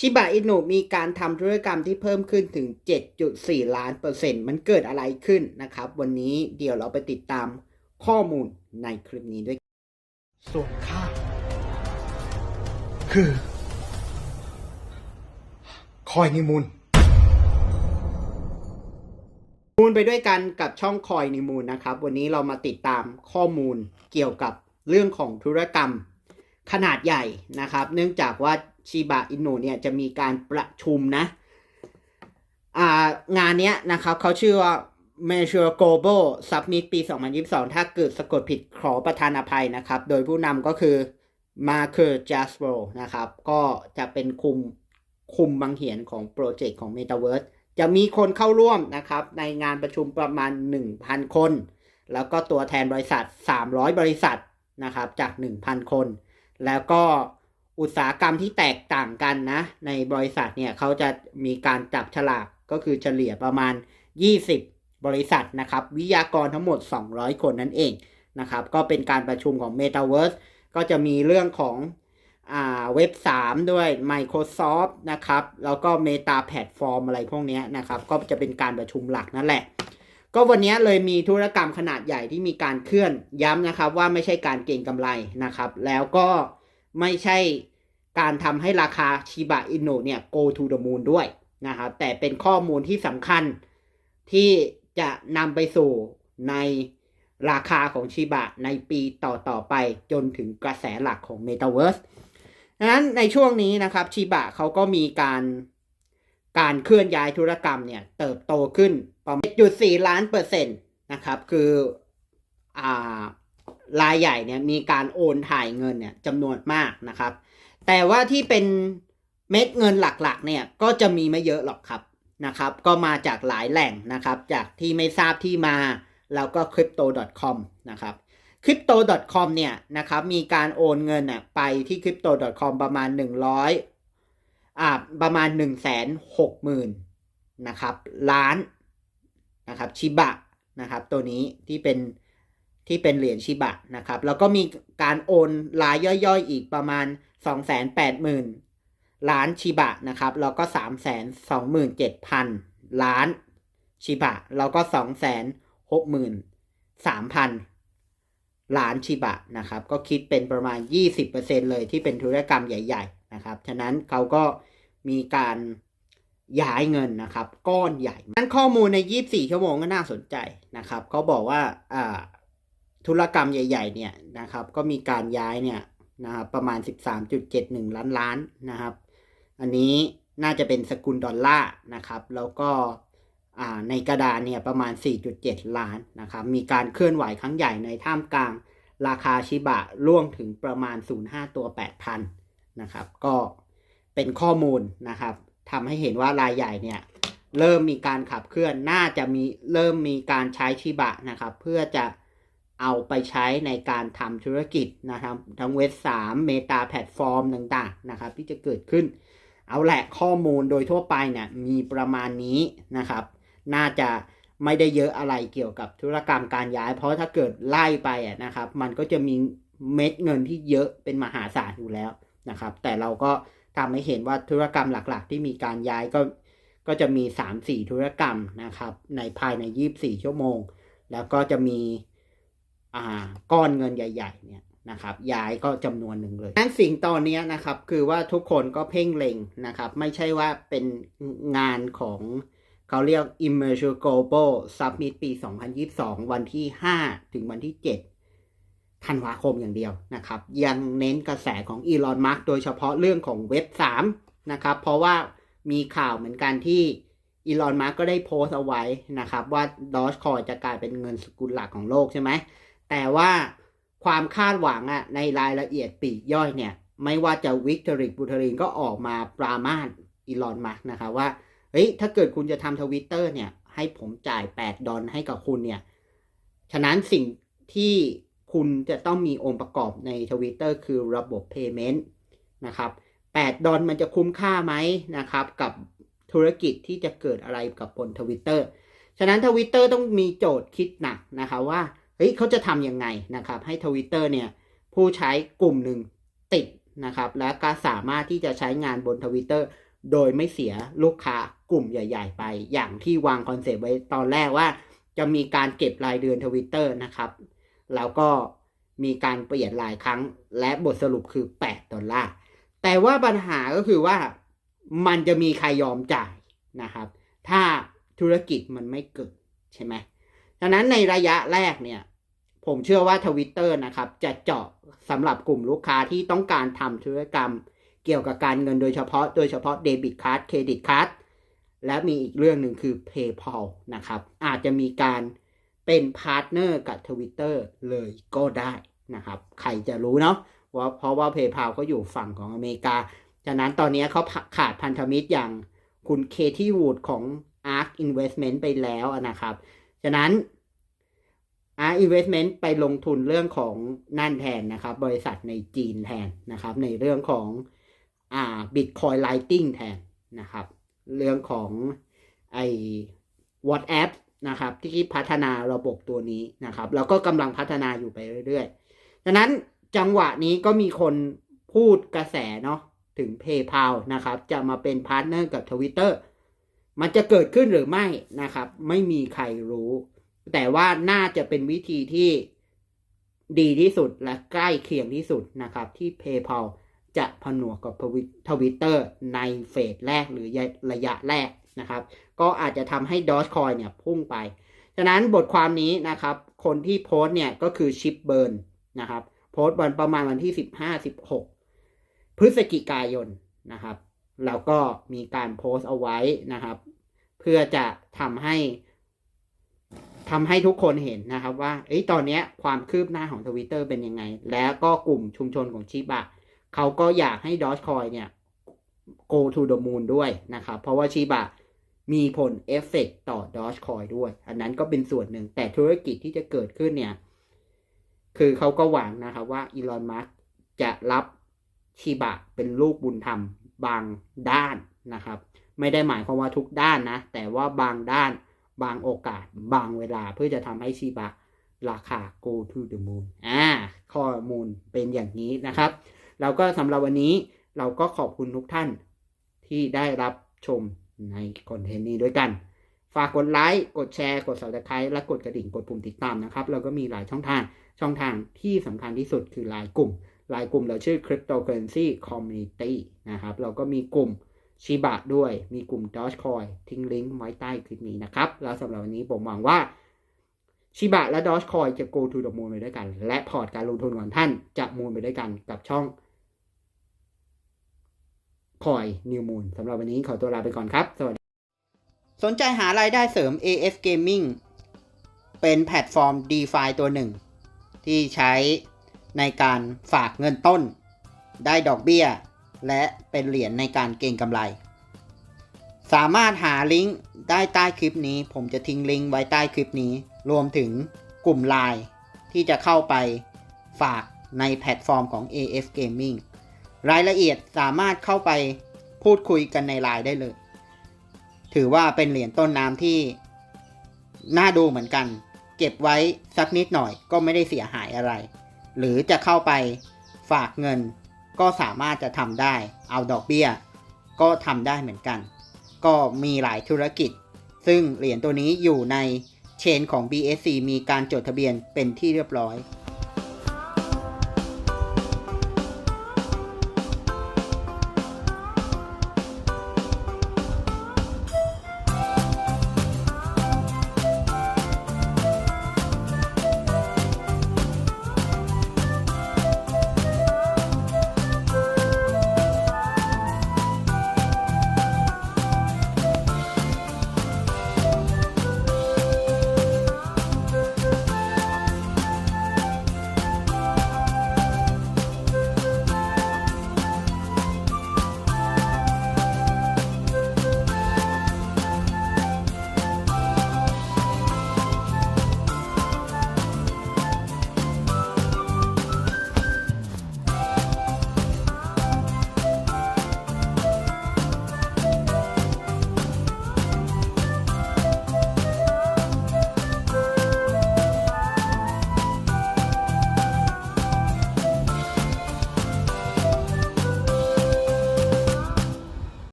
ชิบะอินุมีการทำธุรกรรมที่เพิ่มขึ้นถึง 7.4 ล้านเปอร์เซ็นต์มันเกิดอะไรขึ้นนะครับ วันนี้เดี๋ยวเราไปติดตามข้อมูลในคลิปนี้ด้วยส่วนข้าคือ คอยนิมุนมูลไปด้วยกันกับช่องคอยนิมูลนะครับ วันนี้เรามาติดตามข้อมูลเกี่ยวกับเรื่องของธุรกรรมขนาดใหญ่นะครับ เนื่องจากว่า ชิบะอินุเนี่ยจะมีการประชุมนะงานเนี้ยนะครับเขาชื่อว่า Measure Global Summit ปี 2022 ถ้าเกิดสะกดผิดขอประทานอภัยนะครับ โดยผู้นำก็คือ Mark j a s p e r นะครับ ก็จะเป็นคุมคุมบางเหียนของโปรเจกต์ของ Metaverse จะมีคนเข้าร่วมนะครับ ในงานประชุมประมาณ 1,000 คน แล้วก็ตัวแทนบริษัท 300 บริษัทนะครับจาก 1,000 คน แล้วก็ อุตสาหกรรมที่แตกต่างกันนะ ในบริษัทเนี่ยเขาจะมีการจับฉลากก็คือเฉลี่ยประมาณ 20 บริษัทนะครับ วิทยากรทั้งหมด 200 คนนั่นเองนะครับ ก็เป็นการประชุมของ Metaverse ก็จะมีเรื่องของอ่าเว็บ 3 ด้วย Microsoft นะครับ แล้วก็ Meta Platform อะไรพวกนี้นะครับ ก็จะเป็นการประชุมหลักนั่นแหละ ก็วันนี้เลยมีธุรกรรมขนาดใหญ่ที่มีการเคลื่อนย้ำนะครับว่าไม่ใช่การเก็งกำไรนะครับ แล้วก็ ไม่ใช่การทำให้ราคาชิบะอินุเนี่ย go to the moon ด้วยนะครับ แต่เป็นข้อมูลที่สำคัญที่จะนำไปสู่ในราคาของชิบะในปีต่อๆไปจนถึงกระแสหลักของ Metaverse ดังนั้นในช่วงนี้นะครับชิบะเขาก็มีการการเคลื่อนย้ายธุรกรรมเนี่ย เติบโตขึ้นประมาณ 7.4 ล้านเปอร์เซ็นต์นะครับ คืออ่า รายใหญ่เนี่ยมีการโอนถ่ายเงินเนี่ยจำนวนมากนะครับ แต่ว่าที่เป็นเม็ดเงินหลักๆเนี่ยก็จะมีไม่เยอะหรอกครับนะครับ ก็มาจากหลายแหล่งนะครับ จากที่ไม่ทราบที่มาแล้วก็ crypto.com นะครับ crypto.com เนี่ยนะครับมีการโอนเงินน่ะไปที่ crypto.com ประมาณ 100อ่าประมาณ 1 6 0 0 0 0นะครับล้านนะครับชิบะนะครับตัวนี้ที่เป็น ที่เป็นเหรียญชิบะนะครับ แล้วก็มีการโอนรายย่อยๆ อีกประมาณ 280,000 ล้านชิบะนะครับ แล้วก็ 327,000 ล้านชิบะ แล้วก็ 263,000 ล้านชิบะนะครับ ก็คิดเป็นประมาณ 20%เลยที่เป็นธุรกรรมใหญ่ ๆ นะครับ ฉะนั้นเขาก็มีการย้ายเงินนะครับ ก้อนใหญ่นั้นข้อมูลใน 24 ชั่วโมงก็น่าสนใจนะครับเขาบอกว่าอ่า ธุรกรรมใหญ่ ๆ เนี่ยนะครับ ก็มีการย้ายเนี่ยนะครับประมาณ 13.71 ล้านล้านนะครับ อันนี้น่าจะเป็นสกุลดอลลาร์นะครับ แล้วก็ในกระดานเนี่ยประมาณ 4.7 ล้านนะครับ มีการเคลื่อนไหวครั้งใหญ่ในท่ามกลางราคาชิบะล่วงถึงประมาณ 0.5 ตัว 8,000 นะครับ ก็เป็นข้อมูลนะครับทำให้เห็นว่ารายใหญ่เนี่ยเริ่มมีการขับเคลื่อน น่าจะมีเริ่มมีการใช้ชิบะนะครับ เพื่อจะ เอาไปใช้ในการทำธุรกิจนะครับ ทั้งเว็บ3 Meta แพลตฟอร์มต่างๆนะครับ ที่จะเกิดขึ้น เอาแหละข้อมูลโดยทั่วไปเนี่ยมีประมาณนี้นะครับ น่าจะไม่ได้เยอะอะไรเกี่ยวกับธุรกรรมการย้าย เพราะถ้าเกิดไล่ไปอะนะครับ มันก็จะมีเม็ดเงินที่เยอะเป็นมหาศาลอยู่แล้วนะครับ แต่เราก็ทำให้เห็นว่าธุรกรรมหลักๆ ที่มีการย้ายก็ก็จะมี 3-4 ธุรกรรมนะครับ ในภายใน 24 ชั่วโมง แล้วก็จะมี ก้อนเงินใหญ่ๆเนี่ยนะครับย้ายก็จำนวนหนึ่งเลยนั้นสิ่งตอนนี้นะครับคือว่าทุกคนก็เพ่งเล็งนะครับ ไม่ใช่ว่าเป็นงานของเขาเรียก Immersive Global Summit ปี 2022 วันที่ 5 ถึงวันที่ 7 ธันวาคมอย่างเดียวนะครับ ยังเน้นกระแสของอีลอนมัสโดยเฉพาะเรื่องของเว็บ 3 นะครับ เพราะว่ามีข่าวเหมือนกันที่อีลอนมัสก็ได้โพสต์เอาไว้นะครับ ว่าดอ g คอยจะกลายเป็นเงินสกุลหลักของโลกใช่ไหม แต่ว่าความคาดหวังอะในรายละเอียดปีกย่อยเนี่ย ไม่ว่าจะวิกตอริกบูทรินก็ออกมาปรามาสอีลอนมัสนะครับว่าเฮ้ยถ้าเกิดคุณจะทำทวิตเตอร์เนี่ย ให้ผมจ่าย 8 ดอลให้กับคุณเนี่ย ฉะนั้นสิ่งที่คุณจะต้องมีองค์ประกอบในทวิตเตอร์คือระบบ Payment นะครับ 8 ดอลมันจะคุ้มค่าไหมนะครับ กับธุรกิจที่จะเกิดอะไรกับบนทวิตเตอร์ฉะนั้นทวิตเตอร์ต้องมีโจทย์คิดหนักนะคะว่า เฮ้ยเขาจะทำยังไงนะครับ ให้ทวิตเตอร์เนี่ยผู้ใช้กลุ่มหนึ่งติดนะครับ และก็สามารถที่จะใช้งานบนทวิตเตอร์โดยไม่เสียลูกค้ากลุ่มใหญ่ ๆ ไป อย่างที่วางคอนเซปต์ไว้ตอนแรกว่า จะมีการเก็บรายเดือนทวิตเตอร์นะครับ แล้วก็มีการเปลี่ยนหลายครั้ง และบทสรุปคือ 8 ดอลลาร์ แต่ว่าปัญหาก็คือว่ามันจะมีใครยอมจ่ายนะครับ ถ้าธุรกิจมันไม่เกิดใช่ไหม ดังนั้นในระยะแรกเนี่ย ผมเชื่อว่าทวิตเตอร์นะครับ จะเจาะสำหรับกลุ่มลูกค้าที่ต้องการทำธุรกรรม เกี่ยวกับการเงินโดยเฉพาะโดยเฉพาะเดบิตการ์ดเครดิตการ์ดและมีอีกเรื่องหนึ่งคือ PayPal นะครับ อาจจะมีการเป็นพาร์ทเนอร์กับ Twitter เลยก็ได้นะครับ ใครจะรู้เนาะว่าเพราะว่า PayPal เขาอยู่ฝั่งของอเมริกา ฉะนั้นตอนนี้เขาขาดพันธมิตรอย่างคุณเคที่วูดของ ARK Investment ไปแล้วนะครับ ฉะนั้น ARK Investment ไปลงทุนเรื่องของนั่นแทนนะครับ บริษัทในจีนแทนนะครับ ในเรื่องของอ่า Bitcoin Lighting แทนนะครับ เรื่องของไอ้ WhatsApp นะครับ ที่พัฒนาระบบตัวนี้นะครับ แล้วก็กำลังพัฒนาอยู่ไปเรื่อยๆฉะนั้นจังหวะนี้ก็มีคนพูดกระแสเนาะถึง PayPal นะครับ จะมาเป็นพาร์ทเนอร์กับ Twitter มันจะเกิดขึ้นหรือไม่นะครับ ไม่มีใครรู้ แต่ว่าน่าจะเป็นวิธีที่ดีที่สุดและใกล้เคียงที่สุดนะครับ ที่ PayPal จะผนวกกับทวิตเตอร์ในเฟสแรกหรือระยะแรกนะครับ ก็อาจจะทำให้ Dogecoin เนี่ยพุ่งไป ฉะนั้นบทความนี้นะครับ คนที่โพสต์เนี่ยก็คือชิปเบิร์นนะครับ โพสต์วันประมาณวันที่ 15-16 พฤศจิกายนนะครับ แล้วก็มีการโพสต์เอาไว้นะครับ เพื่อจะทำให้ทำให้ทุกคนเห็นนะครับว่าเอ้ยตอนนี้ความคืบหน้าของทวิตเตอร์เป็นยังไง แล้วก็กลุ่มชุมชนของชิบะเขาก็อยากให้ Dogecoin เนี่ย go to the moon ด้วยนะครับ เพราะว่าชิบะมีผลเอฟเฟกต่อ Dogecoin ด้วย อันนั้นก็เป็นส่วนหนึ่งแต่ธุรกิจที่จะเกิดขึ้นเนี่ย คือเขาก็หวังนะครับว่าอีลอนมัสจะรับชิบะเป็นลูกบุญธรรม บางด้านนะครับ ไม่ได้หมายความว่าทุกด้านนะ แต่ว่าบางด้านบางโอกาส บางเวลาเพื่อจะทำให้ชิบะราคา go to the moon อ่าข้อมูลเป็นอย่างนี้นะครับ แล้วก็สำหรับวันนี้เราก็ขอบคุณทุกท่านที่ได้รับชมในคอนเทนต์นี้ด้วยกัน ฝากกดไลค์ กดแชร์ กด subscribe และกดกระดิ่ง กดปุ่มติดตามนะครับ เราก็มีหลายช่องทาง ช่องทางที่สำคัญที่สุดคือไลน์กลุ่ม ไลน์กลุ่มเราชื่อ cryptocurrency community นะครับ เราก็มีกลุ่มชิบะด้วย มีกลุ่ม Dogecoin ทิ้งลิงก์ไว้ใต้คลิปนี้นะครับ แล้วสำหรับวันนี้ผมหวังว่าชิบะและ Dogecoin จะ go to the moon ไปด้วยกัน และพอร์ตการลงทุนของท่านจะมูนไปด้วยกันกับช่องคอยนิวมูลสำหรับวันนี้ขอตัวลาไปก่อนครับ สวัสดี สนใจหารายได้เสริม AF Gaming เป็นแพลตฟอร์ม DeFi ตัวหนึ่ง ที่ใช้ ในการฝากเงินต้น ได้ดอกเบี้ย และเป็นเหรียญในการเก็งกำไร สามารถหาลิงก์ได้ใต้คลิปนี้ ผมจะทิ้งลิงก์ไว้ใต้คลิปนี้ รวมถึงกลุ่มไลน์ที่จะเข้าไปฝากในแพลตฟอร์มของ AF Gaming รายละเอียดสามารถเข้าไปพูดคุยกันในไลน์ได้เลย ถือว่าเป็นเหรียญต้นน้ำที่น่าดูเหมือนกัน เก็บไว้สักนิดหน่อยก็ไม่ได้เสียหายอะไร หรือจะเข้าไปฝากเงิน ก็สามารถจะทำได้ เอาดอกเบี้ย ก็ทำได้เหมือนกัน ก็มีหลายธุรกิจ ซึ่งเหรียญตัวนี้อยู่ในเชนของ BSC มีการจดทะเบียนเป็นที่เรียบร้อย